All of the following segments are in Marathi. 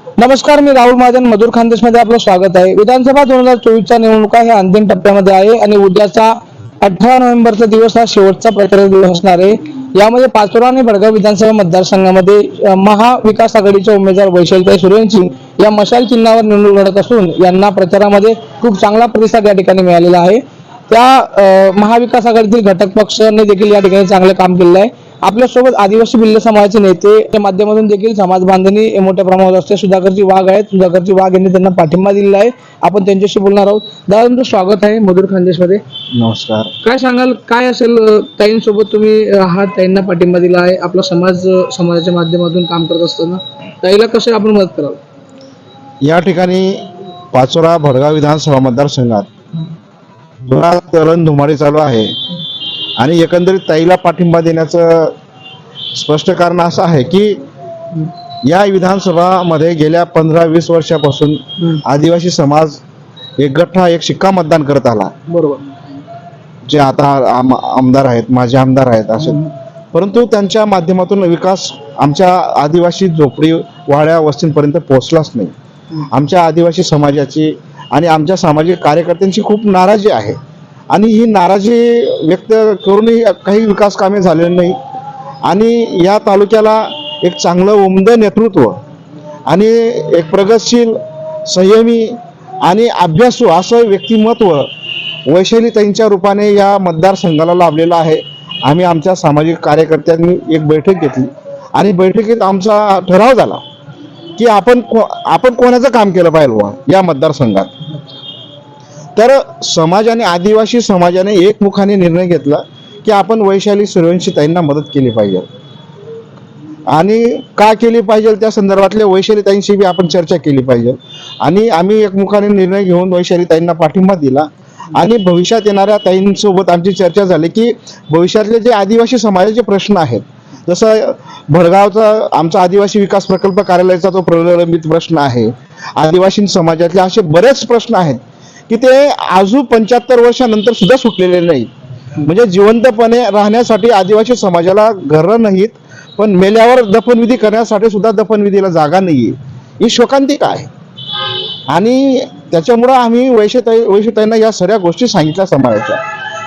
नमस्कार मी राहुल महाजन मधुर खानदेशमध्ये आपलं स्वागत आहे. विधानसभा दोन हजार चोवीसच्या निवडणुका हे अंतिम टप्प्यामध्ये आहे आणि उद्याचा अठरा नोव्हेंबरचा दिवस हा शेवटचा प्रचार दिवस असणार आहे. यामध्ये पाचोरा आणि भडगाव विधानसभा मतदारसंघामध्ये महाविकास आघाडीचे उमेदवार वैशालताई सूर्यवंशी या मशाल चिन्हावर निवडणूक लढत असून यांना प्रचारामध्ये खूप चांगला प्रतिसाद या ठिकाणी मिळालेला आहे. त्या महाविकास आघाडीतील घटक पक्षाने देखील या ठिकाणी चांगले काम केलेलं आहे. आपल्यासोबत आदिवासी भिल्ल समाजाचे नेते या माध्यमातून देखील समाज बांधणी मोठ्या प्रमाणात असते. सुधाकरची वाघ आहेत. सुधाकरची वाघ यांनी त्यांना पाठिंबा दिलेला आहे. आपण त्यांच्याशी बोलणार आहोत. दादा तुमचं स्वागत आहे मधुर खानदेशमध्ये. नमस्कार. काय सांगाल? काय असेल ताईंसोबत तुम्ही हा ताईंना पाठिंबा दिला आहे. आपला समाज समाजाच्या माध्यमातून काम करत असताना. ताईला कसं आपण मदत कराल? या ठिकाणी पाचोरा भडगाव विधानसभा मतदारसंघात जोरात रणधुमाळी चालू आहे. आणि एकंदरीत ताईला पाठिंबा देण्याचं स्पष्ट कारण असं आहे की या विधानसभामध्ये गेल्या पंधरा वीस वर्षापासून आदिवासी समाज एक गठ्ठा एक शिक्का मतदान करत आला. बरोबर. जे आता आम आमदार आहेत माझे आमदार आहेत असे. परंतु त्यांच्या माध्यमातून विकास आमच्या आदिवासी झोपडी वाड्या वस्तींपर्यंत पोहोचलाच नाही. आमच्या आदिवासी समाजाची आणि आमच्या सामाजिक कार्यकर्त्यांची खूप नाराजी आहे. आणि ही नाराजी व्यक्त करूनही काही विकास कामे झालेली नाही. आणि या तालुक्याला एक चांगलं उमद नेतृत्व आणि एक प्रगतशील संयमी आणि अभ्यासू असं व्यक्तिमत्व वैशालीताईंच्या रूपाने या मतदारसंघाला लाभलेलं आहे. आम्ही आमच्या सामाजिक कार्यकर्त्यांनी एक बैठक घेतली आणि बैठकीत आमचा ठराव झाला की आपण को आपण कोणाचं काम केलं पाहिजे या मतदारसंघात? तर समाजाने आदिवासी समाजाने एकमुखाने निर्णय घेतला की आपण वैशाली सूर्यवंशीताईंना मदत केली पाहिजे. आणि का केली पाहिजे? त्या संदर्भातल्या वैशालीताईंशी बी आपण चर्चा केली पाहिजे. आणि आम्ही एकमुखाने निर्णय घेऊन वैशालीताईंना पाठिंबा दिला. आणि भविष्यात येणाऱ्या ताईंसोबत आमची चर्चा झाली की भविष्यातले जे आदिवासी समाजाचे प्रश्न आहेत जसं भडगावचा आमचा आदिवासी विकास प्रकल्प कार्यालयाचा तो प्रलंबित प्रश्न आहे. आदिवासी समाजातले असे बरेच प्रश्न आहेत. की ते आजू पंच्याहत्तर वर्षानंतर सुद्धा सुटलेले नाहीत. म्हणजे जिवंतपणे राहण्यासाठी आदिवासी समाजाला घरं नाहीत पण मेल्यावर दफनविधी करण्यासाठी सुद्धा दफनविधीला जागा नाहीये. ही शोकांतिक आहे. आणि त्याच्यामुळं आम्ही वैशताई वैशताईंना या सगळ्या गोष्टी सांगितल्या समाजाच्या.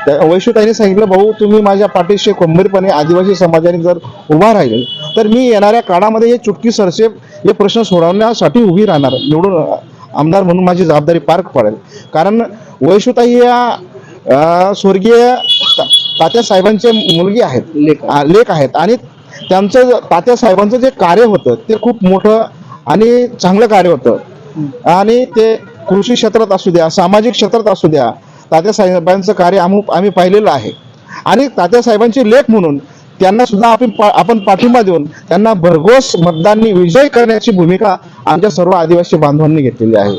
त्या वैशताईने सांगितलं भाऊ तुम्ही माझ्या पाठीशी खंबीरपणे आदिवासी समाजाने जर उभा राहिले तर मी येणाऱ्या काळामध्ये हे चुटकी सरसेप हे प्रश्न सोडवण्यासाठी उभी राहणार निवडून आमदार म्हणून माझी जबाबदारी पार पडेल. कारण वैशुताई या स्वर्गीय तात्या साहेबांचे मुलगी आहेत. लेख आहेत. आणि त्यांचं तात्या साहेबांचं जे कार्य होतं ते खूप मोठं आणि चांगलं कार्य होतं. आणि ते कृषी क्षेत्रात असू द्या सामाजिक क्षेत्रात असू द्या तात्या साहेबांचं कार्य आम्ही आम्ही पाहिलेलं आहे. आणि तात्या साहेबांचे लेख म्हणून त्यांना सुद्धा आपण आपण पाठिंबा देऊन त्यांना भरघोस मतदाननी विजय करण्याची भूमिका आमच्या सर्व आदिवासी बांधवांनी घेतलेली आहे.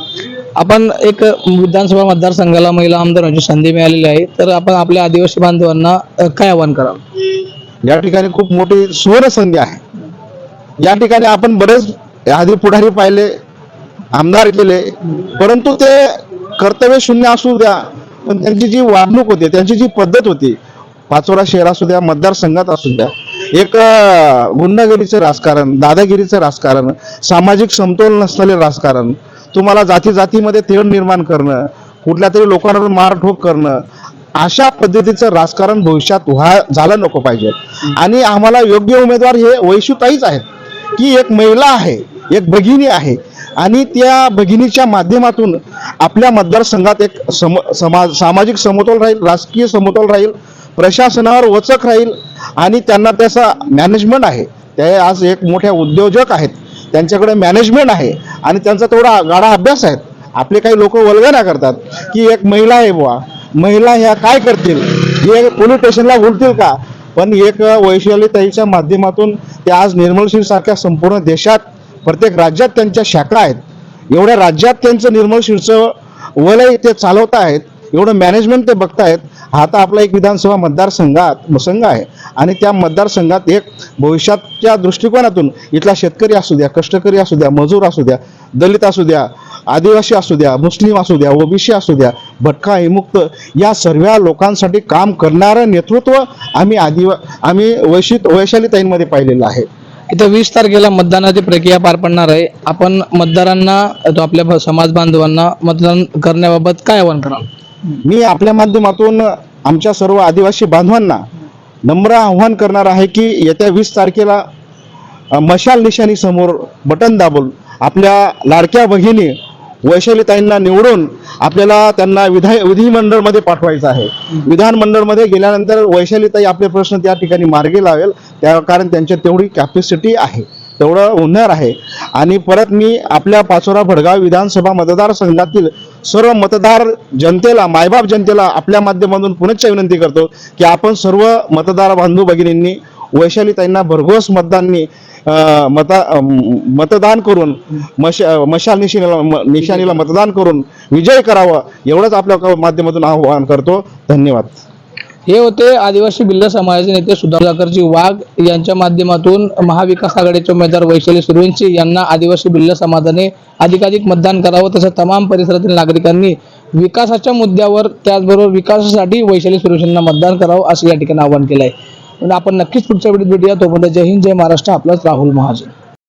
आपण एक विधानसभा मतदारसंघाला महिला आमदारांची संधी मिळालेली आहे. तर आपण आपल्या आदिवासी बांधवांना काय आवाहन कराल? या ठिकाणी खूप मोठी सुवर्ण संधी आहे. या ठिकाणी आपण बरेच आधी पुढारी पाहिले आमदार केले परंतु ते कर्तव्य शून्य असू द्या पण त्यांची जी वागणूक होती त्यांची जी पद्धत होती पाचोरा शहर असू द्या मतदारसंघात असू द्या एक गुंडागिरीचं राजकारण दादागिरीचं राजकारण सामाजिक समतोल नसलेले राजकारण तुम्हाला जाती जातीमध्ये तेढ निर्माण करणं कुठल्या तरी लोकांवर मारठोक करणं अशा पद्धतीचं राजकारण भविष्यात व्हा झालं नको पाहिजे. आणि आम्हाला योग्य उमेदवार हे वैशुताईच आहेत की एक महिला आहे एक भगिनी आहे आणि त्या भगिनीच्या माध्यमातून आपल्या मतदारसंघात एक सम समाज सामाजिक समतोल राहील राजकीय समतोल राहील प्रशासनावर वचक राहील आणि त्यांना त्याचा मॅनेजमेंट आहे. ते आज एक मोठ्या उद्योजक आहेत. त्यांच्याकडे मॅनेजमेंट आहे. आणि त्यांचा तेवढा गाडा अभ्यास आहे. आपले काही लोक वल्गना करतात की एक महिला आहे बुवा. महिला ह्या काय करतील? हे पोलीस स्टेशनला बोलतील का? पण एक वैशालीताईच्या माध्यमातून ते आज निर्मलशील सारख्या संपूर्ण देशात प्रत्येक राज्यात त्यांच्या शाखा आहेत. एवढ्या राज्यात त्यांचं निर्मलशीलचं वलय ते चालवत आहेत एवढं मॅनेजमेंट ते बघतायत हा तर आपला एक विधानसभा मतदारसंघात संघ आहे. आणि त्या मतदारसंघात एक भविष्याच्या दृष्टिकोनातून इथला शेतकरी असू द्या कष्टकरी असू द्या मजूर असू द्या दलित असू द्या आदिवासी असू द्या मुस्लिम असू द्या ओबीसी असू द्या भटका हिमुक्त या सर्व लोकांसाठी काम करणारं नेतृत्व आम्ही आदिवा आम्ही वैशित वैशालीताईंमध्ये पाहिलेलं आहे. इथं वीस तारखेला मतदानाची प्रक्रिया पार पडणार आहे. आपण मतदारांना तो आपल्या समाज बांधवांना मतदान करण्याबाबत काय आवाहन कराल? मी आपल्या माध्यमातून आमच्या सर्व आदिवासी बांधवांना नम्र आव्हान करणार आहे की येत्या वीस तारखेला मशाल निशाणी समोर बटन दाबून आपल्या लाडक्या बहिणी वैशालीताईंना निवडून आपल्याला त्यांना विधाय विधिमंडळमध्ये पाठवायचं आहे. विधानमंडळमध्ये गेल्यानंतर वैशालीताई आपले प्रश्न त्या ठिकाणी मार्गी लावेल त्या कारण त्यांच्या तेवढी कॅपॅसिटी आहे तेवढं होणार आहे. आणि परत मी आपल्या पाचोरा भडगाव विधानसभा मतदारसंघातील सर्व मतदार जनतेला मायबाप जनतेला आपल्या माध्यमातून पुनश्च विनंती करतो की आपण सर्व मतदार बांधू भगिनींनी वैशालीताईंना भरघोस मतदाननी मता मतदान करून मश मशाल निशाणीला निशाणीला मतदान करून विजय करावा एवढंच आपल्या माध्यमातून आवाहन करतो. धन्यवाद. हे होते आदिवासी भिल्ल समाजाचे नेते सुधाकरजी वाघ यांच्या माध्यमातून महाविकास आघाडीचे उमेदवार वैशाली सुरवेंची यांना आदिवासी भिल्ल समाजाने अधिकाधिक मतदान करावं तसंच तमाम परिसरातील नागरिकांनी विकासाच्या मुद्द्यावर त्याचबरोबर विकासासाठी वैशाली सुरेशांना मतदान करावं असं या ठिकाणी आवाहन केलं आहे आपण नक्कीच पुढच्या वेळेत भेटूया. तोपर्यंत जय हिंद जय महाराष्ट्र. आपलाच राहुल महाजन.